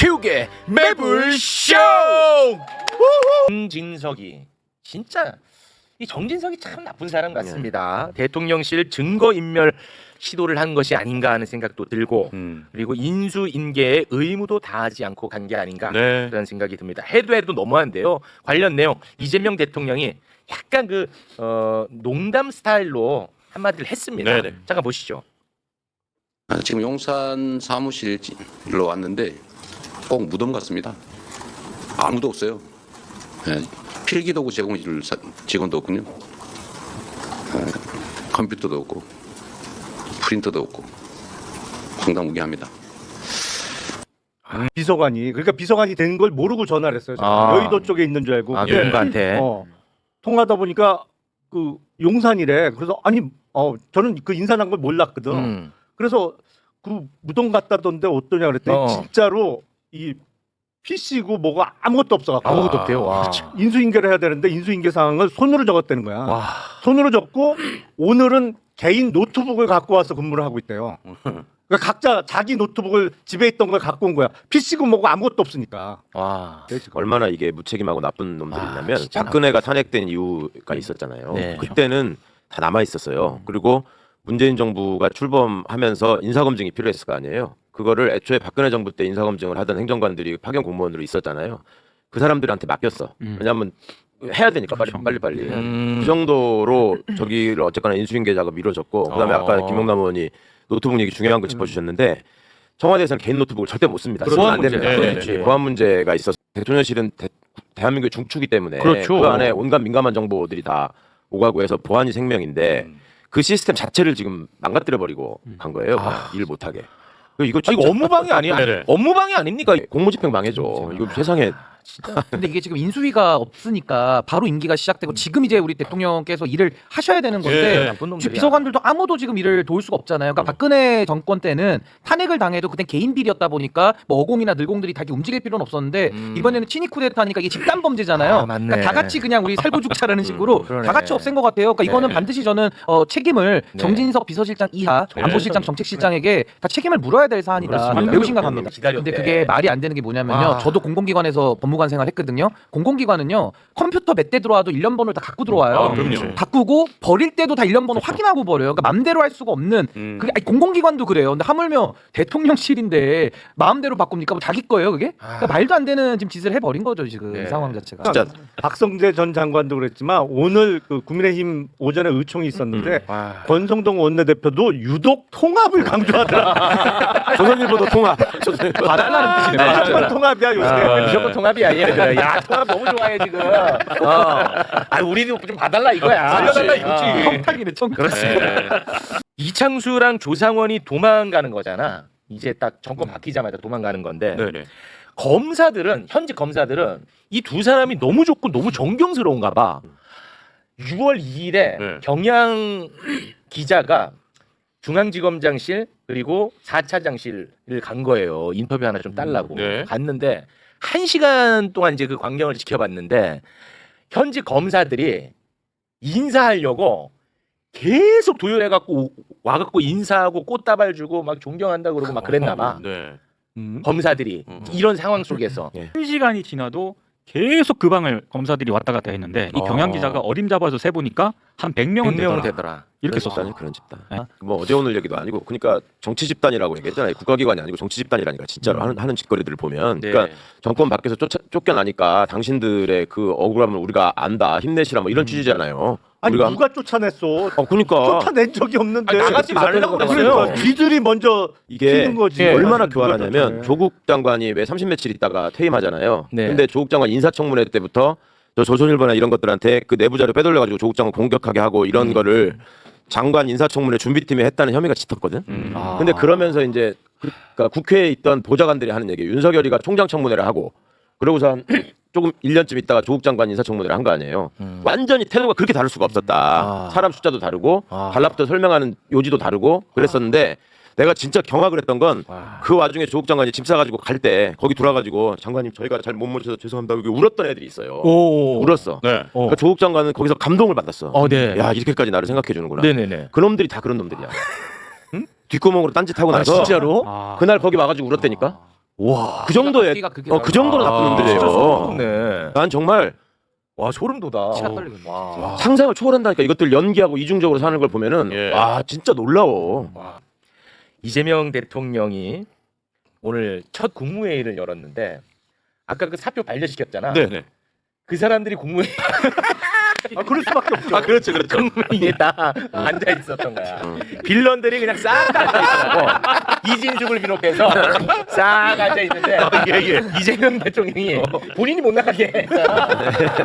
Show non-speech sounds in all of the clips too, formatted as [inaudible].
최욱의 매불쇼 정진석이 진짜 이 정진석이 참 나쁜 사람 같습니다 대통령실 증거 인멸 시도를 한 것이 아닌가 하는 생각도 들고 음. 그리고 인수인계의 의무도 다하지 않고 간 게 아닌가 네. 그런 생각이 듭니다. 해도 해도 너무한데요. 관련 내용 이재명 대통령이 약간 그 어, 농담 스타일로 한마디를 했습니다. 네네. 잠깐 보시죠. 아, 지금 용산 사무실로 왔는데 꼭 무덤 같습니다. 아무도 없어요. 예, 필기도구 제공해줄 사- 직원도 없군요. 예, 컴퓨터도 없고 프린터도 없고 황당무계합니다. 비서관이 그러니까 비서관이 된 걸 모르고 전화를 했어요. 아. 여의도 쪽에 있는 줄 알고. 아, 근데, 누군가한테. 어, 통하다 보니까 그 용산이래. 그래서 아니 어 저는 그 인사한 걸 몰랐거든. 음. 그래서 그 무덤 갔다던데 어떠냐 그랬더니 어. 진짜로 이 PC고 뭐가 아무것도 없어갖고 아무것도 없대요. 와. 인수인계를 해야 되는데 인수인계 상황을 손으로 적었다는 거야. 와. 손으로 적고 오늘은 개인 노트북을 갖고 와서 근무를 하고 있대요. 그러니까 각자 자기 노트북을 집에 있던 걸 갖고 온 거야. PC고 뭐고 아무것도 없으니까. 와. 얼마나 이게 무책임하고 나쁜 놈들이냐면 아, 진짜 박근혜가 탄핵된 이유가 있었잖아요. 네. 그때는 다 남아 있었어요. 그리고 문재인 정부가 출범하면서 인사검증이 필요했을 거 아니에요. 그거를 애초에 박근혜 정부 때 인사검증을 하던 행정관들이 파견 공무원으로 있었잖아요. 그 사람들한테 맡겼어. 왜냐하면 해야 되니까 빨리 빨리 빨리. 음. 그 정도로 저기를 어쨌거나 인수인계 작업이 이루어졌고 그다음에 어. 아까 김영남 의원이 노트북 얘기 중요한 거 짚어주셨는데 청와대에서는 개인 노트북을 절대 못 씁니다. 쓰면 안 문제. 됩니다. 네, 네. 보안 문제가 있어서 대통령실은 대, 대한민국의 중추기 때문에 그렇죠. 그 안에 온갖 민감한 정보들이 다 오가고 해서 보안이 생명인데 그 시스템 자체를 지금 망가뜨려 버리고 간 거예요. 일 못하게. 이거 아, 진짜 이거 업무방해 아니야? 네네. 업무방해 아닙니까? 공무집행 방해죠. 이거 세상에 근데 이게 지금 인수위가 없으니까 바로 임기가 시작되고 지금 이제 우리 대통령께서 일을 하셔야 되는 건데 예, 나쁜 놈들이야. 지금 비서관들도 아무도 지금 일을 도울 수가 없잖아요. 그러니까 박근혜 정권 때는 탄핵을 당해도 그때 개인 비리였다 보니까 뭐 어공이나 늘공들이 다 이렇게 움직일 필요는 없었는데 음. 이번에는 친위 쿠데타니까 이게 집단 범죄잖아요. 아, 맞네. 그러니까 다 같이 그냥 우리 살고 죽자라는 식으로 그러네. 다 같이 없앤 것 같아요. 그러니까 이거는 네. 반드시 저는 어, 책임을 네. 정진석 비서실장 이하 안보실장 정책실장에게 다 책임을 물어야 될 사안이다. 그렇습니다. 매우 심각합니다. 기다렸대. 근데 그게 말이 안 되는 게 뭐냐면요. 아. 저도 공공기관에서 법무 관 생활 했거든요. 공공기관은요 컴퓨터 몇 대 들어와도 일련 번호를 다 갖고 들어와요. 아, 그럼요. 바꾸고 버릴 때도 다 일련 번호 확인하고 버려요. 그러니까 맘대로 할 수가 없는 음. 그게 아니, 공공기관도 그래요. 근데 하물며 대통령실인데 마음대로 바꿉니까? 뭐 자기 거예요, 그게? 그러니까 말도 안 되는 지금 짓을 해버린 거죠 지금 네. 이 상황 자체가. 진짜 박성재 전 장관도 그랬지만 오늘 그 국민의힘 오전에 의총이 있었는데 와. 권성동 원내대표도 유독 통합을 강조하더라. [laughs] 조선일보도 통합. [laughs] 조선일보. 바달라는 뜻이네. 아, 무조건 통합이야 요새. 아, 무조건 통합이야 얘네들. 야 통합 너무 좋아해 지금. 어. 아 우리도 좀 봐달라 이거야. 살려달라 어. 이거지. 청탁이네 청탁. 그렇습니다. 이창수랑 조상원이 도망가는 거잖아. 이제 딱 정권 바뀌자마자 도망가는 건데 네네. 검사들은 현직 검사들은 이 두 사람이 너무 좋고 너무 존경스러운가 봐. 6월 2일에 네. 경향 기자가 중앙지검장실 그리고 4차장실을 간 거예요. 인터뷰 하나 좀 달라고 네. 갔는데 한 시간 동안 이제 그 광경을 지켜봤는데 현직 검사들이 인사하려고 계속 도열해 갖고 와 갖고 인사하고 꽃다발 주고 막 존경한다 그러고 막 그랬나 봐. 네. 검사들이 음. 이런 상황 속에서 한 시간이 지나도 계속 그 방을 검사들이 왔다 갔다 했는데 이 어. 경향 기자가 어림 잡아서 세 보니까 한 100명은 100명은 되더라. 되더라. 이렇게 그런 썼어요. 집단이 그런 집단. 네. 뭐 어제 오늘 얘기도 아니고, 그러니까 정치 집단이라고 얘기했잖아요. 국가기관이 아니고 정치 집단이라니까 진짜로 하는 하는 짓거리들을 보면, 네. 그러니까 정권 밖에서 쫓아, 쫓겨나니까 당신들의 그 억울함을 우리가 안다, 힘내시라 뭐 이런 취지잖아요. 아니 우리가 누가 쫓아냈어? 어 그러니까 쫓아낸 적이 없는데. 아니, 나가지 말라고 그랬어요. 지들이 먼저 이게 튀는 거지. 예. 얼마나 교활하냐면. 조국 장관이 왜 30 며칠 있다가 퇴임하잖아요. 네. 근데 조국 장관 인사청문회 때부터 저 조선일보나 이런 것들한테 그 내부 자료 빼돌려 가지고 조국 장관 공격하게 하고 음. 이런 거를 장관 인사청문회 준비팀이 했다는 혐의가 짙었거든. 음. 아. 근데 그러면서 이제 그, 그러니까 국회에 있던 보좌관들이 하는 얘기 윤석열이가 총장 청문회를 하고 그러고서 한 [clears throat] 조금 1년쯤 있다가 조국 장관 인사청문회를 한 거 아니에요. 완전히 태도가 그렇게 다를 수가 없었다. 아. 사람 숫자도 다르고 아. 달라붙어 설명하는 요지도 다르고 그랬었는데 내가 진짜 경악을 했던 건 그 와. 와중에 조국 장관이 짐 싸가지고 갈 때 거기 돌아가지고 장관님 저희가 잘 못 모셔서 죄송합니다. 여기 울었던 애들이 있어요. 오. 울었어. 네. 어. 그러니까 조국 장관은 거기서 감동을 받았어. 어, 네. 야 이렇게까지 나를 생각해 주는구나. 네네네. 그놈들이 다 그런 놈들이야. 뒷구멍으로 딴짓하고 아 나서 진짜로? 아. 그날 거기 와가지고 울었다니까. 와. 그 정도의 그게 어, 그 정도로 아, 나쁜 진짜 놈들이에요. 소름 돋네. 난 정말 와 소름 돋아. 치가 떨리거든요. 와. 상상을 초월한다니까 이것들 연기하고 이중적으로 사는 걸 보면은 예. 와 진짜 놀라워. 이재명 대통령이 오늘 첫 국무회의를 열었는데 아까 그 사표 반려시켰잖아. 네. 그 사람들이 국무회의 [laughs] 아, 그럴 수밖에 없죠. 아 그렇죠 그렇죠 국무회의에 다 앉아 있었던 거야. 빌런들이 그냥 싹 앉아 있었고 이진숙을 비롯해서 싹 앉아 있는데 이재명 대통령이 본인이 못 나가게 했잖아.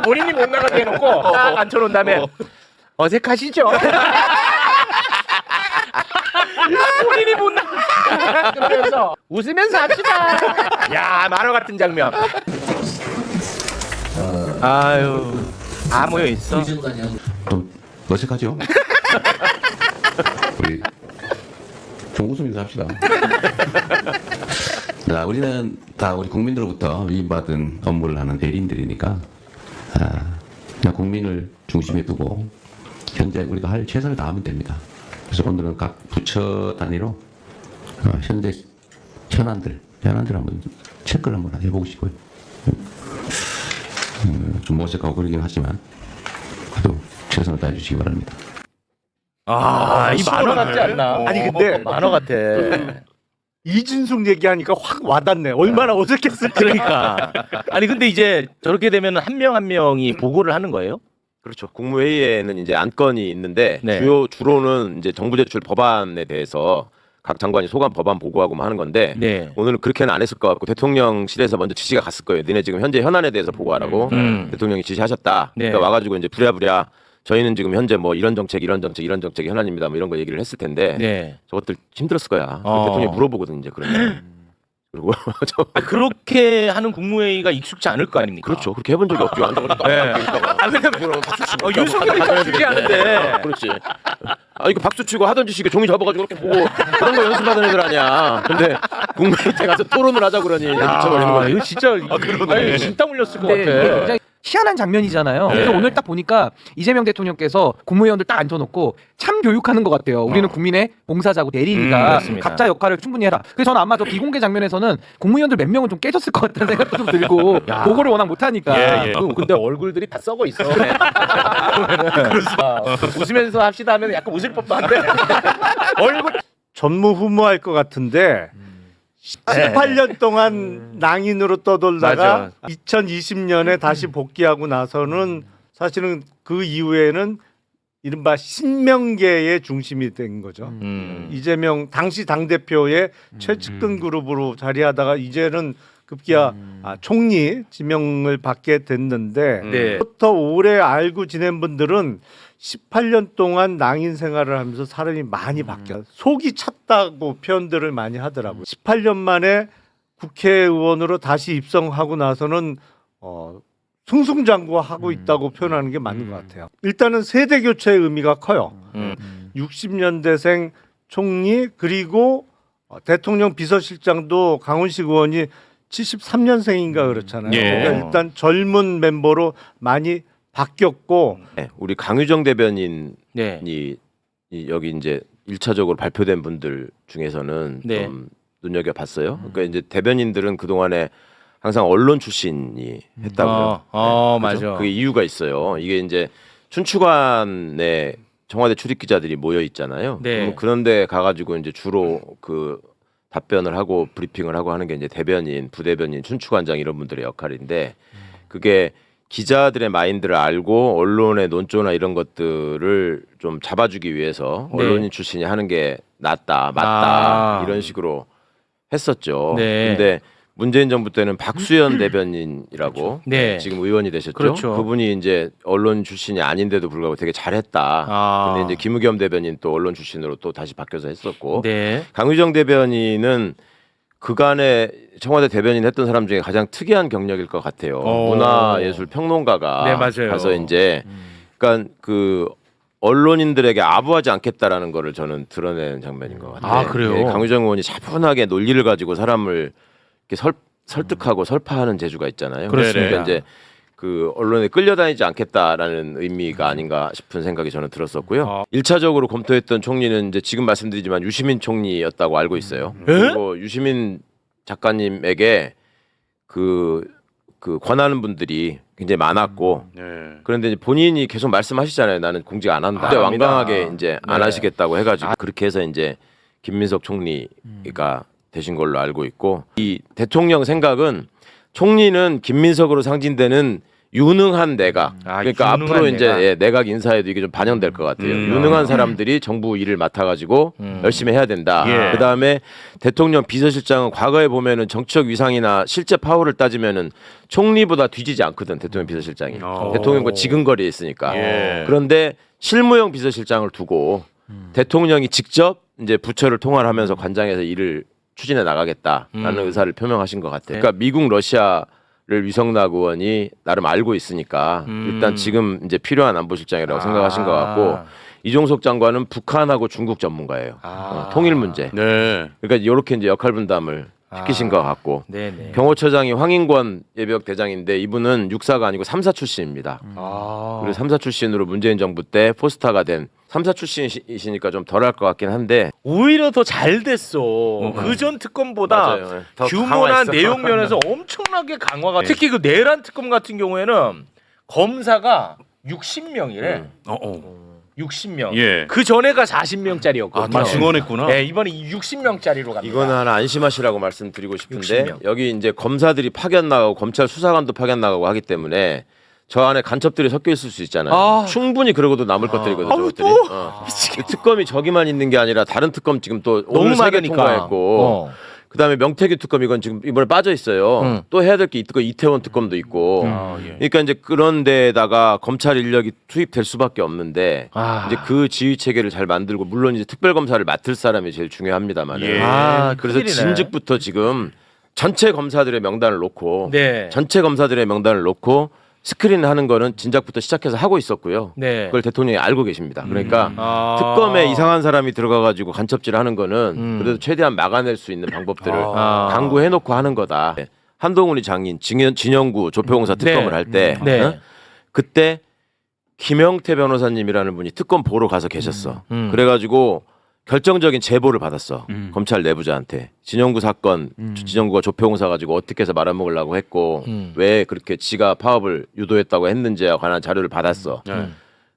본인이 못 나가게 해놓고 딱 앉혀놓은 다음에 어색하시죠? 본인이 못 나가 그러면서 웃으면서 합시다. 야 만화 같은 장면. 아유 다 모여 있어. 좀 어색하죠? 우리 좀 웃으면서 합시다. 자, 우리는 다 우리 국민들로부터 위임받은 업무를 하는 대리인들이니까 아, 그냥 국민을 중심에 두고 현재 우리가 할 최선을 다하면 됩니다. 그래서 오늘은 각 부처 단위로 어, 현재 현안들, 현안들 한번 체크를 한번 해보고 싶고요. 음, 좀 어색하고 그러긴 하지만 그래도 최선을 다해 주시기 바랍니다. 아, 이 만화 같지 않나? 아니, 근데 만화 같아. [laughs] 이진숙 얘기하니까 확 와닿네. 얼마나 어색했을까. [laughs] 그러니까. 아니 근데 이제 저렇게 되면 한 명 한 명이 보고를 하는 거예요? 그렇죠. 국무회의에는 이제 안건이 있는데 네. 주요 주로는 이제 정부 제출 법안에 대해서 각 장관이 소관 법안 보고하고 뭐 하는 건데 네. 오늘은 그렇게는 안 했을 것 같고 대통령실에서 먼저 지시가 갔을 거예요. 니네 지금 현재 현안에 대해서 보고하라고 음. 대통령이 지시하셨다. 네. 그러니까 와가지고 이제 부랴부랴 저희는 지금 현재 뭐 이런 정책, 이런 정책, 이런 정책이 현안입니다. 뭐 이런 거 얘기를 했을 텐데 네. 저것들 힘들었을 거야. 어. 대통령이 물어보거든 이제 그러면. 그리고 [laughs] 저 아, 그렇게 하는 국무회의가 익숙치 않을 거 아닙니까? 그렇죠. 그렇게 해본 적이 없죠. 앉아 네. 아, 왜냐면 어, 윤석열이 그렇게 하는데. 그렇지. 아 이거 박수 치고 하던 짓이 종이 접어가지고 이렇게 보고 그런 거 연습하던 애들 아니야. 근데 국무회의 때 가서 토론을 하자 그러니 미쳐버리는 아, 거야. 이거 진짜 아, 그러네. 진땀 흘렸을 것 이게 같아. 굉장히 희한한 장면이잖아요. 그래서 오늘 딱 보니까 이재명 대통령께서 국무위원들 딱 앉혀놓고 참 교육하는 것 같아요. 우리는 국민의 봉사자고 음, 대리니까 그렇습니다. 각자 역할을 충분히 해라. 그래서 저는 아마 저 비공개 장면에서는 국무위원들 몇 명은 좀 깨졌을 것 같다는 생각도 좀 들고 보고를 워낙 못하니까. 예, 예. 근데 얼굴들이 다 썩어 있어. [laughs] 아, 웃으면서 합시다 하면 약간 웃을 법도 한데 [laughs] 얼굴 전무후무할 것 같은데 18년 동안 낭인으로 떠돌다가 맞아. 2020년에 다시 복귀하고 나서는 사실은 그 이후에는 이른바 신명계의 중심이 된 거죠. 음. 이재명 당시 당 대표의 최측근 그룹으로 자리하다가 이제는 급기야 아, 총리 지명을 받게 됐는데 네. 부터 오래 알고 지낸 분들은 18년 동안 낭인 생활을 하면서 사람이 많이 바뀌어 속이 찼다고 표현들을 많이 하더라고요. 18년 만에 국회의원으로 다시 입성하고 나서는 어, 승승장구하고 있다고 표현하는 게 맞는 것 같아요. 일단은 세대 교체의 의미가 커요. 음. 60년대생 총리 그리고 어, 대통령 비서실장도 강훈식 의원이 73년생인가 그렇잖아요. 예. 그러니까 일단 젊은 멤버로 많이 바뀌었고 네, 우리 강유정 대변인이 네. 이 여기 이제 일차적으로 발표된 분들 중에서는 네. 좀 눈여겨 봤어요. 그러니까 이제 대변인들은 그 동안에 항상 언론 출신이 했다고요. 어, 어, 네, 그죠? 맞아. 그게 이유가 있어요. 이게 이제 춘추관에 청와대 출입 기자들이 모여 있잖아요. 네. 그런데 가가지고 이제 주로 그 답변을 하고 브리핑을 하고 하는 게 이제 대변인, 부대변인, 춘추관장 이런 분들의 역할인데 그게 기자들의 마인드를 알고 언론의 논조나 이런 것들을 좀 잡아주기 위해서 네. 언론인 출신이 하는 게 낫다, 맞다 아. 이런 식으로 했었죠. 네. 근데 문재인 정부 때는 박수현 대변인이라고 네. 지금 의원이 되셨죠. 그렇죠. 분이 이제 언론 출신이 아닌데도 불구하고 되게 잘했다. 아. 근데 이제 김우겸 대변인 또 언론 출신으로 또 다시 바뀌어서 했었고 네. 강유정 대변인은 그간에 청와대 대변인 했던 사람 중에 가장 특이한 경력일 것 같아요. 어. 문화예술 평론가가 네, 맞아요. 가서 이제 그러니까 그 언론인들에게 아부하지 않겠다라는 거를 저는 드러내는 장면인 것 같아요. 아, 그래요? 예, 강유정 의원이 차분하게 논리를 가지고 사람을 이렇게 설, 설득하고 설파하는 재주가 있잖아요. 그렇습니다. 그러니까 이제 그 언론에 끌려다니지 않겠다라는 의미가 아닌가 싶은 생각이 저는 들었었고요. 아. 일 1차적으로 검토했던 총리는 이제 지금 말씀드리지만 유시민 총리였다고 알고 있어요. 그리고 유시민 작가님에게 그, 그 권하는 분들이 굉장히 많았고 네. 그런데 이제 본인이 계속 말씀하시잖아요. 나는 공직 안 한다. 아, 근데 압니다. 완강하게 이제 안 네. 하시겠다고 해가지고 그렇게 해서 이제 김민석 총리가 되신 걸로 알고 있고 이 대통령 생각은 총리는 김민석으로 상징되는 유능한 내각. 아, 그러니까 유능한 앞으로 이제 내각. 예, 내각 인사에도 이게 좀 반영될 것 같아요. 음. 유능한 사람들이 정부 일을 맡아가지고 음. 열심히 해야 된다. 예. 그 다음에 대통령 비서실장은 과거에 보면은 정치적 위상이나 실제 파워를 따지면은 총리보다 뒤지지 않거든 대통령 비서실장이. 어. 대통령과 지근거리에 있으니까. 예. 그런데 실무형 비서실장을 두고 대통령이 직접 이제 부처를 통할하면서 관장해서 일을 추진해 나가겠다라는 음. 의사를 표명하신 것 같아요. 그러니까 미국 러시아 를 위성락 의원이 나름 알고 있으니까 음. 일단 지금 이제 필요한 안보실장이라고 생각하신 것 같고 아. 이종석 장관은 북한하고 중국 전문가예요. 아. 어, 통일 문제. 네. 그러니까 이렇게 이제 역할 분담을 시키신 아. 것 같고 네네. 경호처장이 황인권 예비역 대장인데 이분은 육사가 아니고 삼사 출신입니다. 아. 그리고 삼사 출신으로 문재인 정부 때 포스타가 된 삼사 출신이시니까 좀 덜할 것 같긴 한데 오히려 더 잘 됐어. 그 전 특검보다 맞아요. 더 규모나 강화했어. 내용 면에서 [laughs] 엄청나게 강화가. 특히 그 내란 특검 같은 경우에는 검사가 60명이래. 음. 어, 어. 60명. 예. 그 전에가 40명짜리였거든요. 아, 다 증언했구나. 네, 이번에 60명짜리로 갑니다. 이거는 하나 안심하시라고 말씀드리고 싶은데 60명. 여기 이제 검사들이 파견 나가고 검찰 수사관도 파견 나가고 하기 때문에 저 안에 간첩들이 섞여 있을 수 있잖아요. 아. 충분히 그러고도 남을 것들이거든요. 아우, 저것들이. 또? 어. 그 특검이 저기만 있는 게 아니라 다른 특검 지금 또 너무 오늘 세개 많으니까. 통과했고 어. 그다음에 명태규 특검 이건 지금 이번에 빠져 있어요. 음. 또 해야 될 게 있고 이태원 특검도 있고. 아, 예. 그러니까 이제 그런 데다가 검찰 인력이 투입될 수밖에 없는데 아. 이제 그 지휘 체계를 잘 만들고 물론 이제 특별 검사를 맡을 사람이 제일 중요합니다만. 예. 아, 그래서 큰일이네. 진즉부터 지금 전체 검사들의 명단을 놓고 네. 전체 검사들의 명단을 놓고 스크린 하는 거는 진작부터 시작해서 하고 있었고요. 네. 그걸 대통령이 알고 계십니다. 그러니까 아. 특검에 이상한 사람이 들어가가지고 간첩질 하는 거는 음. 그래도 최대한 막아낼 수 있는 방법들을 아. 강구해놓고 하는 거다. 한동훈이 장인, 진영, 진영구 조폐공사 네. 특검을 할때 네. 어? 그때 김영태 변호사님이라는 분이 특검 보러 가서 계셨어. 음. 그래가지고 결정적인 제보를 받았어. 음. 검찰 내부자한테 진영구 사건, 진영구가 조폐공사 가지고 어떻게 해서 말아먹으려고 했고 음. 왜 그렇게 지가 파업을 유도했다고 했는지에 관한 자료를 받았어. 네.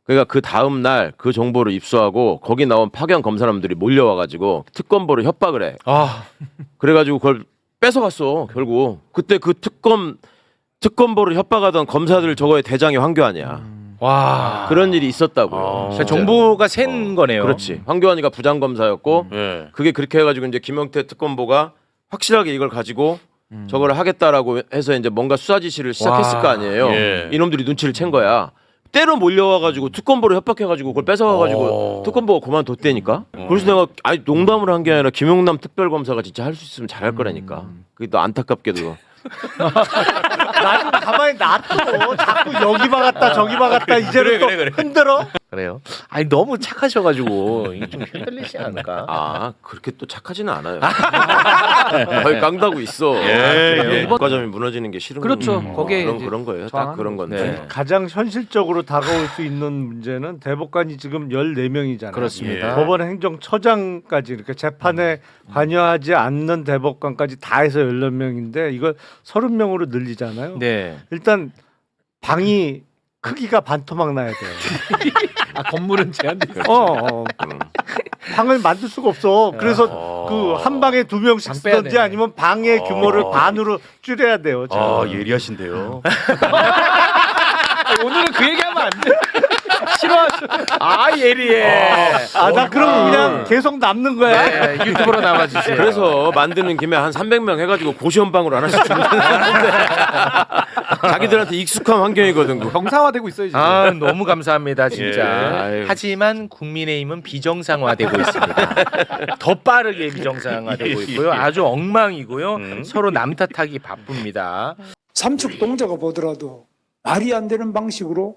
그러니까 그 다음 날 그 정보를 입수하고 거기 나온 파견 검사람들이 몰려와 가지고 특검보를 협박을 해. 아. [laughs] 그래가지고 그걸 뺏어갔어 결국. 그때 그 특검 특검보를 협박하던 검사들 저거의 대장이 황교안이야. 와. 그런 일이 있었다고. 아. 그러니까 정보가 센 거네요. 그렇지. 황교안이가 부장 검사였고 예. 그게 그렇게 해가지고 이제 김영태 특검보가 확실하게 이걸 가지고 저걸 하겠다라고 해서 이제 뭔가 수사 지시를 시작했을 와. 거 아니에요. 예. 이놈들이 눈치를 챈 거야. 때로 몰려와가지고 특검보를 협박해가지고 그걸 뺏어가가지고 어. 특검보가 그만뒀다니까. 어. 그래서 내가 아니 농담을 한 게 아니라 김용남 특별검사가 진짜 할 수 있으면 잘할 거라니까. 그게 또 안타깝게도 나좀 가만히 놔둬. 자꾸 여기 박았다 저기 박았다 이제는 또 흔들어. 그래요. 아니 너무 착하셔가지고 이게 좀 [laughs] 흔들리지 않을까? 아 그렇게 또 착하지는 않아요. [laughs] 거의 깡다고 있어. 예. 예. 국가점이 무너지는 게 싫은 그렇죠. 거고. 거기에 그런 이제 그런 거예요. 딱 저항하는 그런 건데. 네. 가장 현실적으로 다가올 수 있는 문제는 대법관이 지금 14명이잖아요. 그렇습니다. 예. 법원 행정처장까지 이렇게 재판에 관여하지 않는 대법관까지 다 해서 14명인데 이걸 30명으로 늘리잖아요. 네. 일단 방이 크기가 반토막 나야 돼요. [laughs] 아, 건물은 제한돼 있어. 어, 어. 음. 방을 만들 수가 없어. 그래서 어. 그한 방에 두 명씩 방 빼야 쓰든지 되네. 아니면 방의 규모를 어. 반으로 줄여야 돼요. 지금. 아, 예리하신데요. [laughs] 오늘은 그 얘기하면 안 돼. 싫어하죠. 아 예리해. 아, 나 그럼 그냥 계속 남는 거야. 네, 유튜브로 나와주세요. 그래서 만드는 김에 한 300명 해가지고 고시원방으로 하나씩 되는데 [laughs] 자기들한테 익숙한 환경이거든. 그거. 정상화되고 있어요 지금. 아 너무 감사합니다 진짜. 예. 아유. 하지만 국민의힘은 비정상화되고 있습니다. 더 빠르게 비정상화되고 [laughs] 있고요. 아주 엉망이고요. 음. 서로 남 탓하기 바쁩니다. 삼척 동자가 보더라도 말이 안 되는 방식으로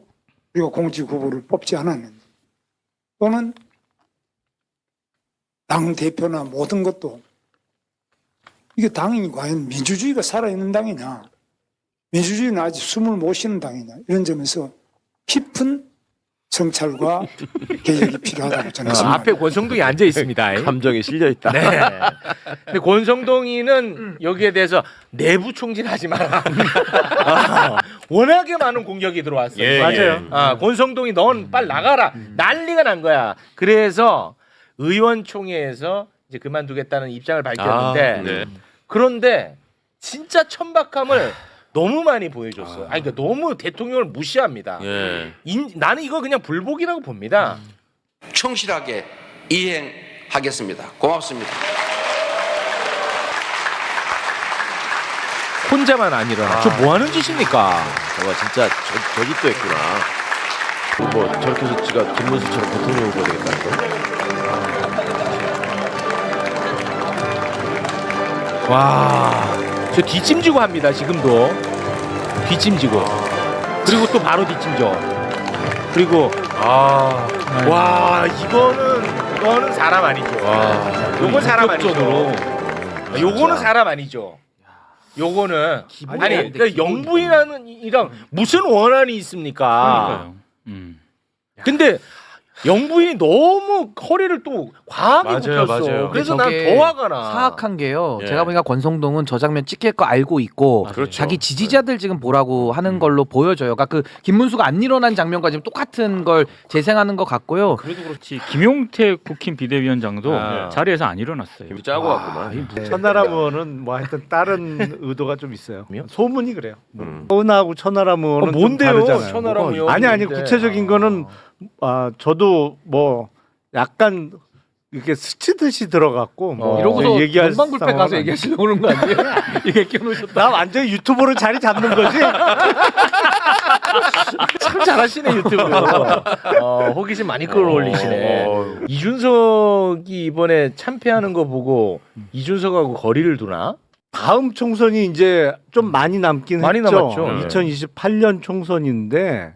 우리가 공직 후보를 뽑지 않았는데. 또는 당 대표나 모든 것도 이게 당이 과연 민주주의가 살아있는 당이냐? 민주주의는 아직 숨을 못 쉬는 당이냐? 이런 점에서 깊은 성찰과 [laughs] 개혁이 필요하다고 저는 어, 생각합니다. 앞에 권성동이 앉아 있습니다. 감정이 실려 있다. 네. 근데 권성동이는 여기에 대해서 내부 총질하지 마라. 아, 워낙에 많은 공격이 들어왔어요. 예, 맞아요. 아, 권성동이 넌 빨리 나가라. 난리가 난 거야. 그래서 의원총회에서 이제 그만두겠다는 입장을 밝혔는데 아, 네. 그런데 진짜 천박함을 너무 많이 보여줬어요. 아 니 그러니까 너무 대통령을 무시합니다. 예. 인- 나는 이거 그냥 불복이라고 봅니다. 충실하게 이행하겠습니다. 고맙습니다. 혼자만 안 일어나. 저뭐 하는 짓입니까? 저거 진짜 저, 저 집도 했구나. 뭐 저렇게 해서 지가 김문수처럼 대통령 후보 되겠다는 거? 와, 저 뒷짐지고 합니다. 지금도 뒷짐지고. 그리고 또 바로 뒷짐져. 그리고 아, 와 이거는 이거는 사람 아니죠. 요건 사람 아니죠. 요거는 사람 아니죠. 요거는 아니 그러니까 영부인이라는 이랑 무슨 원한이 있습니까? 그러니까요. 음. 근데 영부인이 너무 허리를 또 과하게 맞아요, 굽혔어. 맞아요. 그래서 난 저게 더 화가 나. 사악한 게요. 예. 제가 보니까 권성동은 저 장면 찍힐 거 알고 있고 그렇죠. 자기 지지자들 지금 보라고 하는 걸로 보여져요. 그러니까 그 김문수가 안 일어난 장면과 지금 똑같은 걸 재생하는 것 같고요. 그래도 그렇지 김용태 국힘 비대위원장도 아. 자리에서 안 일어났어요. 짜고 왔구만. 천하람 의원은 뭐 하여튼 다른 [laughs] 의도가 좀 있어요. 소문이 그래요. 음. 서운하고 천하람 어, 좀 뭔데요? 다르잖아요. 천하람 의원. 아니 아니 구체적인 거는 아 저도 뭐 약간 이렇게 스치듯이 들어갔고 뭐 어. 이러고서 얘기할 상황은 가서 얘기하시려고 그런 거 아니에요? [laughs] 이게 끼워놓으셨다. 나 완전 히 유튜브로 자리 잡는 거지. [laughs] 참 잘하시네 유튜브. [laughs] 어, 호기심 많이 끌어올리시네. 이준석이 이번에 참패하는 거 보고 이준석하고 거리를 두나? 다음 총선이 이제 좀 많이 남긴 많이 했죠. 남았죠. 네. 2028년 총선인데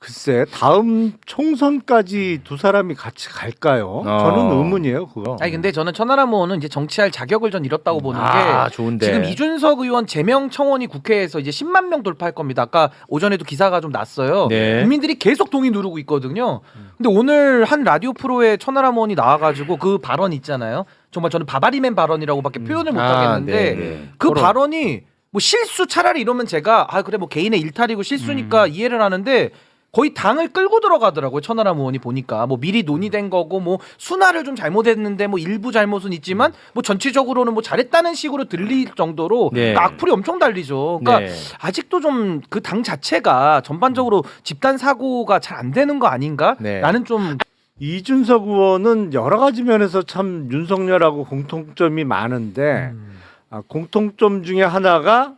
글쎄 다음 총선까지 두 사람이 같이 갈까요? 어. 저는 의문이에요 그거. 아니 근데 저는 천하람 의원은 이제 정치할 자격을 전 잃었다고 보는 게아 좋은데. 지금 이준석 의원 제명 청원이 국회에서 이제 10만 명 돌파할 겁니다. 아까 오전에도 기사가 좀 났어요. 네. 국민들이 계속 동의 누르고 있거든요. 근데 오늘 한 라디오 프로에 천하람 의원이 나와가지고 그 발언 있잖아요. 정말 저는 바바리맨 발언이라고밖에 표현을 못 아, 하겠는데 네, 네. 그 토론. 발언이 뭐 실수 차라리 이러면 제가 아 그래 뭐 개인의 일탈이고 실수니까 음. 이해를 하는데 거의 당을 끌고 들어가더라고요 천하람 의원이 보니까 뭐 미리 논의된 거고 뭐 순화를 좀 잘못했는데 뭐 일부 잘못은 있지만 뭐 전체적으로는 뭐 잘했다는 식으로 들릴 정도로 네. 그러니까 악플이 엄청 달리죠. 그러니까 네. 아직도 좀 그 당 자체가 전반적으로 집단 사고가 잘 안 되는 거 아닌가? 네. 나는 좀 이준석 의원은 여러 가지 면에서 참 윤석열하고 공통점이 많은데 음. 아, 공통점 중에 하나가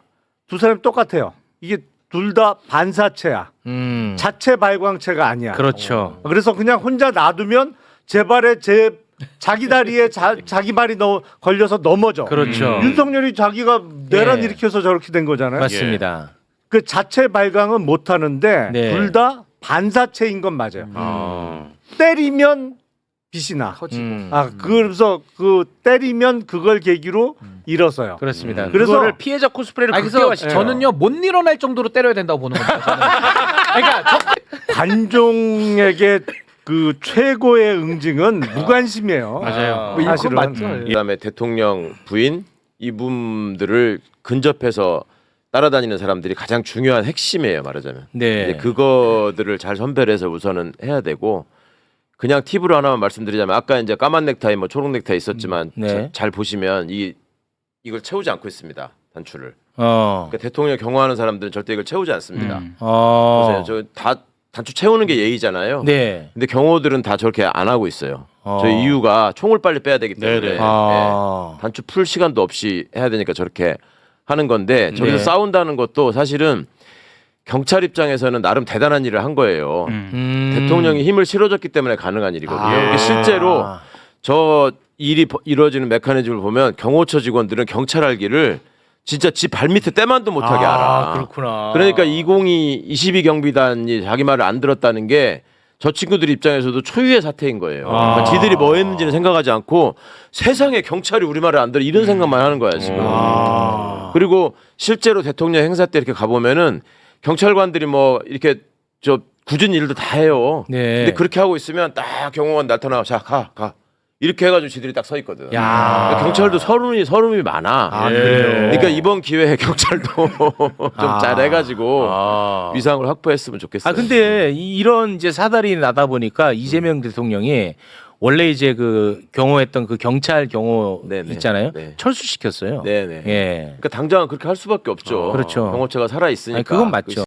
두 사람 똑같아요. 이게 둘 다 반사체야. 음. 자체 발광체가 아니야. 그렇죠. 그래서 그냥 혼자 놔두면 제 발에 제 자기 다리에 자, [laughs] 자기 발이 너, 걸려서 넘어져. 그렇죠. 윤석열이 자기가 내란 예. 일으켜서 저렇게 된 거잖아요. 맞습니다. 그 자체 발광은 못 하는데 네. 둘 다 반사체인 건 맞아요. 아. 때리면 빛이 나. 터지고 음. 아 그래서 그 때리면 그걸 계기로 일어서요. 그렇습니다. 그래서- 그거를 피해자 코스프레를 아니 그래서 극대화시켜요. 저는요 못 일어날 정도로 때려야 된다고 보는 겁니다. 저는. [laughs] 그러니까 저- 관종에게 그 최고의 응징은 무관심이에요. 맞아요. 아, 뭐 사실은. 맞죠. 음. 그다음에 대통령 부인 이분들을 근접해서 따라다니는 사람들이 가장 중요한 핵심이에요 말하자면. 네. 이제 그거들을 잘 선별해서 우선은 해야 되고 그냥 팁으로 하나만 말씀드리자면 아까 이제 까만 넥타이 뭐 초록 넥타이 있었지만 네. 자- 잘 보시면 이 이걸 채우지 않고 있습니다 단추를. 어. 그러니까 대통령 경호하는 사람들은 절대 이걸 채우지 않습니다. 음. 어. 보세요, 저다 단추 채우는 게 예의잖아요. 네. 근데 경호들은 다 저렇게 안 하고 있어요. 어. 저 이유가 총을 빨리 빼야 되기 때문에 네네. 예. 아. 단추 풀 시간도 없이 해야 되니까 저렇게 하는 건데 저기서 네. 싸운다는 것도 사실은 경찰 입장에서는 나름 대단한 일을 한 거예요. 음. 음. 대통령이 힘을 실어줬기 때문에 가능한 일이거든요. 아. 실제로 저 일이 버- 이루어지는 메커니즘을 보면 경호처 직원들은 경찰 알기를 진짜 지 발밑에 때만도 못하게 아, 알아. 그렇구나. 그러니까 2022 22 경비단이 자기 말을 안 들었다는 게 저 친구들 입장에서도 초유의 사태인 거예요. 아. 그러니까 지들이 뭐 했는지는 생각하지 않고 세상에 경찰이 우리 말을 안 들어 이런 생각만 하는 거야 지금. 아. 그리고 실제로 대통령 행사 때 이렇게 가보면은 경찰관들이 뭐 이렇게 저 굳은 일도 다 해요. 네. 근데 그렇게 하고 있으면 딱 경호원 나타나 자 가 가. 이렇게 해가지고 지들이 딱 서 있거든. 야. 그러니까 경찰도 서름이 서름이 많아. 아, 예. 그래요? 그러니까 이번 기회에 [laughs] 경찰도 [laughs] 좀 아. 잘해가지고 아. 위상을 확보했으면 좋겠어요. 아 근데 이- 이런 이제 사달이 나다 보니까 이재명 대통령이 원래 이제 그 경호했던 그 경찰 경호 네네. 있잖아요. 네. 철수시켰어요. 네네. 예. 그러니까 당장 그렇게 할 수밖에 없죠. 그렇죠. 경호처가 살아 있으니까. 아니, 그건 맞죠.